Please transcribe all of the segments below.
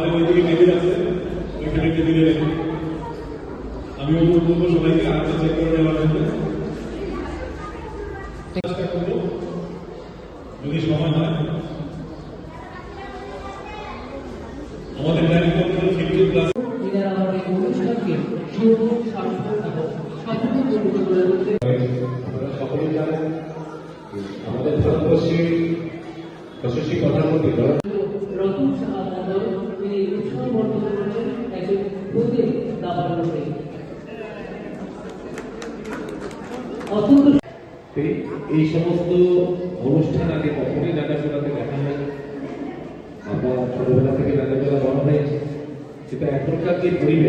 তাহলে ওইদিকে টেবিল আছে ওইখানে টেবিলে রেখে আমি অনুরোধ করব সবাইকে আরেকটা চেক করে নেওয়ার জন্য। চেষ্টা করব। যদি সময় হয় আমাদের প্ল্যানিং করতে ফিফটি প্লাস আমাদের সকলেই জানেন আমাদের ভারতবর্ষে যশস্বী প্রধানমন্ত্রী নরেন্দ্র রতন এই সমস্ত অনুষ্ঠান আগে কখনোই নাগাজোড়াতে দেখা হয় আমরা ছোটবেলা থেকে নাগাজোড়া বড় হয়েছে। কিন্তু এখনকার যে পরিবেশ।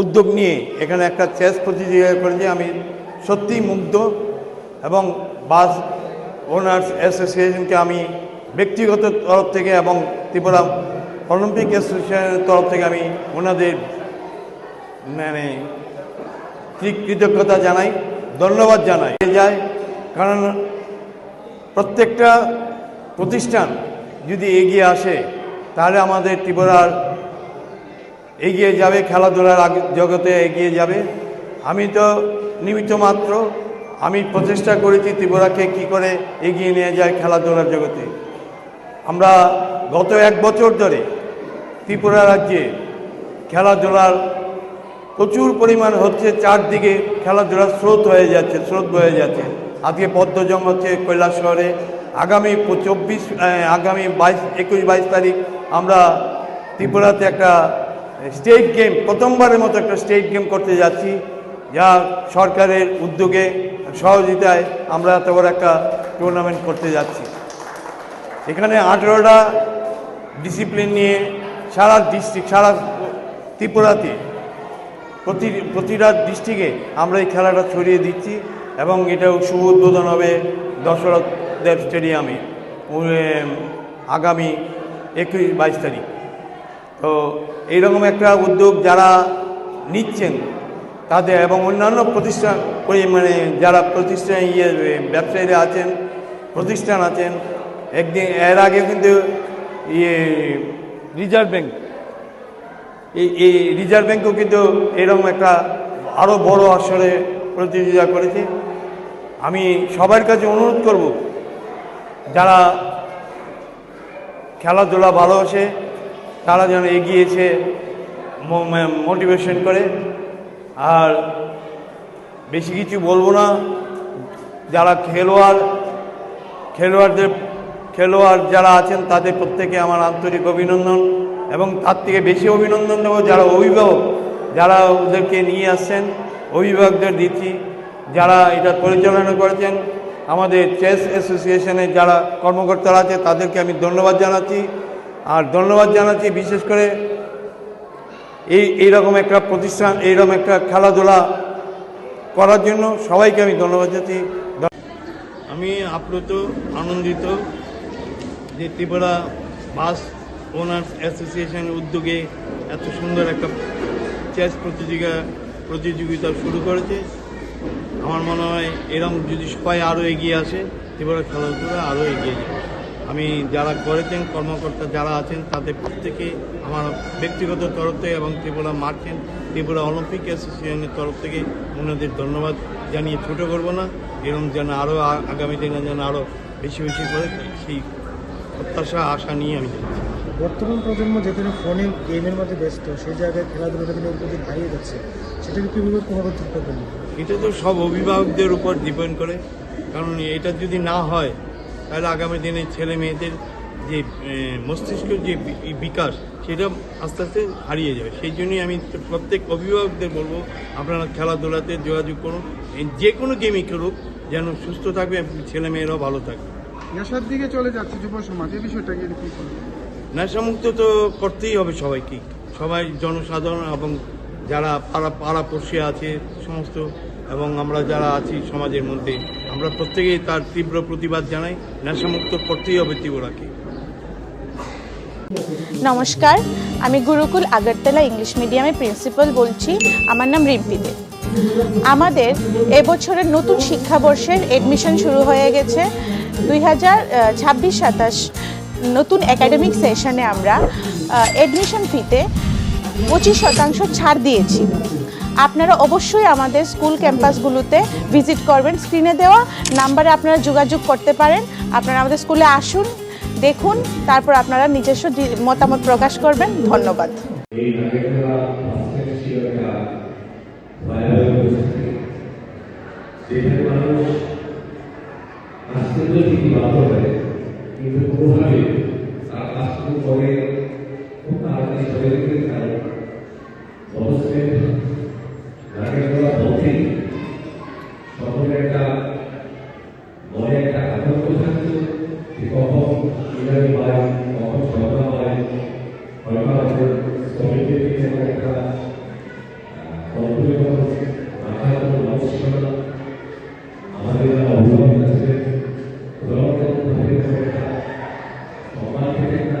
উদ্যোগ নিয়ে এখানে একটা চেস প্রতিযোগিতা করেছি। আমি সত্যিই মুগ্ধ এবং বাস ওনার্স অ্যাসোসিয়েশনকে আমি ব্যক্তিগত তরফ থেকে এবং ত্রিপুরা অলিম্পিক অ্যাসোসিয়েশনের তরফ থেকে আমি ওনাদের মানে কৃতজ্ঞতা জানাই। ধন্যবাদ জানাই। যায়, কারণ প্রত্যেকটা প্রতিষ্ঠান যদি এগিয়ে আসে, তাহলে আমাদের ত্রিপুরার এগিয়ে যাবে, খেলাধুলার জগতে এগিয়ে যাবে। আমি তো নিমিত্ত মাত্র, আমি প্রচেষ্টা করেছি ত্রিপুরাকে কি করে এগিয়ে নিয়ে যায় খেলাধুলার জগতে। আমরা গত এক বছর ধরে ত্রিপুরা রাজ্যে খেলাধুলার প্রচুর পরিমাণ হচ্ছে চারদিকে খেলাধুলার স্রোত হয়ে যাচ্ছে, স্রোত বয়ে যাচ্ছে। আজকে পদ্মজং হচ্ছে কৈলাস শহরে। আগামী চব্বিশ আগামী বাইশ, একুশ, বাইশ তারিখ আমরা ত্রিপুরাতে একটা স্টেট গেম, প্রথমবারের মতো একটা স্টেট গেম করতে যাচ্ছি। যা সরকারের উদ্যোগে, সহযোগিতায় আমরা এত বড় একটা টুর্নামেন্ট করতে যাচ্ছি। এখানে আঠেরোটা ডিসিপ্লিন নিয়ে সারা ডিস্ট্রিক্ট সারা ত্রিপুরাতে প্রতি প্রতিটা ডিস্ট্রিক্টে আমরা এই খেলাটা ছড়িয়ে দিচ্ছি এবং এটা শুভ উদ্বোধন হবে দশরথ দেব স্টেডিয়ামে আগামী একুশ বাইশ তারিখ। তো এইরকম একটা উদ্যোগ যারা নিচ্ছেন তাদের এবং অন্যান্য প্রতিষ্ঠান পরি- মানে যারা প্রতিষ্ঠান ইয়ে ব্যবসায়ীরা আছেন, প্রতিষ্ঠান আছেন, একদিন, এর আগে কিন্তু ইয়ে রিজার্ভ ব্যাংক এই রিজার্ভ ব্যাঙ্কও কিন্তু এরকম একটা আরও বড় আসরে প্রতিযোগিতা করেছে। আমি সবার কাছে অনুরোধ করব, যারা খেলাধুলা ভালোবাসে, তারা যেন এগিয়ে এসে মোটিভেশন করে। আর বেশি কিছু বলব না, যারা খেলোয়াড়, খেলোয়াড়দের, খেলোয়াড় যারা আছেন, তাদের প্রত্যেকে আমার আন্তরিক অভিনন্দন। এবং তার থেকে বেশি অভিনন্দন দেবো যারা অভিভাবক, যারা ওদেরকে নিয়ে আসছেন, অভিভাবকদের দিচ্ছি, যারা এটা পরিচালনা করেছেন, আমাদের চেস অ্যাসোসিয়েশনের যারা কর্মকর্তারা আছে, তাদেরকে আমি ধন্যবাদ জানাচ্ছি। আর ধন্যবাদ জানাচ্ছি বিশেষ করে এই, এইরকম একটা প্রতিষ্ঠান, এইরকম একটা খেলাধুলা করার জন্য সবাইকে আমি ধন্যবাদ জানাচ্ছি। আমি আপ্লুত, আনন্দিত যে ত্রিপুরা বাস ওনার্স অ্যাসোসিয়েশনের উদ্যোগে এত সুন্দর একটা চেস প্রতিযোগিতা প্রতিযোগিতা শুরু করেছে। আমার মনে হয় এরকম যদি সবাই আরও এগিয়ে আসে ত্রিপুরা খেলাধুলা আরও এগিয়ে যাবে। আমি যারা করেছেন, কর্মকর্তা যারা আছেন, তাদের প্রত্যেকে আমার ব্যক্তিগত তরফ থেকে এবং ত্রিপুরা মার্চেন্ট ত্রিপুরা অলিম্পিক অ্যাসোসিয়েশনের তরফ থেকে ওনাদের ধন্যবাদ জানিয়ে ছোটো করব না। এরকম যেন আরও আগামী দিনে যেন আরও বেশি বেশি করে সেই প্রত্যাশা, আশা নিয়ে আমি যাচ্ছি। বর্তমান প্রজন্ম যেখানে ফোনে গেমের মধ্যে ব্যস্ত সেই জায়গায় খেলাধুলাটা দিনের প্রতি হারিয়ে যাচ্ছে সেটাকে কীভাবে ঠিক করবেন? এটা তো সব অভিভাবকদের উপর ডিপেন্ড করে। কারণ এটা যদি না হয় তাহলে আগামী দিনে ছেলে মেয়েদের যে মস্তিষ্কের যে বিকাশ সেটা আস্তে আস্তে হারিয়ে যাবে। সেই জন্যই আমি প্রত্যেক অভিভাবকদের বলব আপনারা খেলাধুলাতে যোগাযোগ করুন যে কোনো গেমই খেলুক যেন সুস্থ থাকবে ছেলেমেয়েরাও ভালো থাকবে। নেশার দিকে চলে যাচ্ছে যুব সমাজ এই বিষয়টাকে কি বলবেন? নেশামুক্ত তো করতেই হবে সবাইকে। সবাই জনসাধারণ এবং যারা পাড়া পাড়া পাড়াপড়শি আছে সমস্ত, এবং আমরা যারা আছি সমাজের মধ্যে, আমরা প্রত্যেকেই তার তীব্র প্রতিবাদ জানাই। নেশামুক্ত করতেই হবে ত্রিপুরাকে। নমস্কার, আমি গুরুকুল আগরতলা ইংলিশ মিডিয়ামের প্রিন্সিপাল বলছি, আমার নাম রিম্পি দে। আমাদের এবছরের নতুন শিক্ষাবর্ষের এডমিশন শুরু হয়ে গেছে দুই হাজার ছাব্বিশ সাতাশ। নতুন একাডেমিক সেশনে আমরা অ্যাডমিশন ফিতে পঁচিশ শতাংশ ছাড় দিয়েছি। আপনারা অবশ্যই আমাদের স্কুল ক্যাম্পাসগুলোতে ভিজিট করবেন। স্ক্রিনে দেওয়া নাম্বারে আপনারা যোগাযোগ করতে পারেন। আপনারা আমাদের স্কুলে আসুন, দেখুন, তারপর আপনারা নিজস্ব মতামত প্রকাশ করবেন। ধন্যবাদ। মানুষ আসতে তো ঠিকই বাধ্য হয় কিন্তু কোনোভাবে তার কাজটুকু করে খুব তাড়াতাড়ি চলে যেতে কারণ বাসস্ট্যান্ড নাগেরতলা বলতেই সকলের একটা মনে একটা আতঙ্ক থাকতো যে কখন ইংরাজি পায় কখন সরকার পায় হয়তো আমাদের শ্রমিকদের নিয়ে একটা কল্পনা রাখার কোনো মানুষ ছিল না আমাদের যারা অভিভাবক আছে ভাবে একটা সম্মান থেকে একটা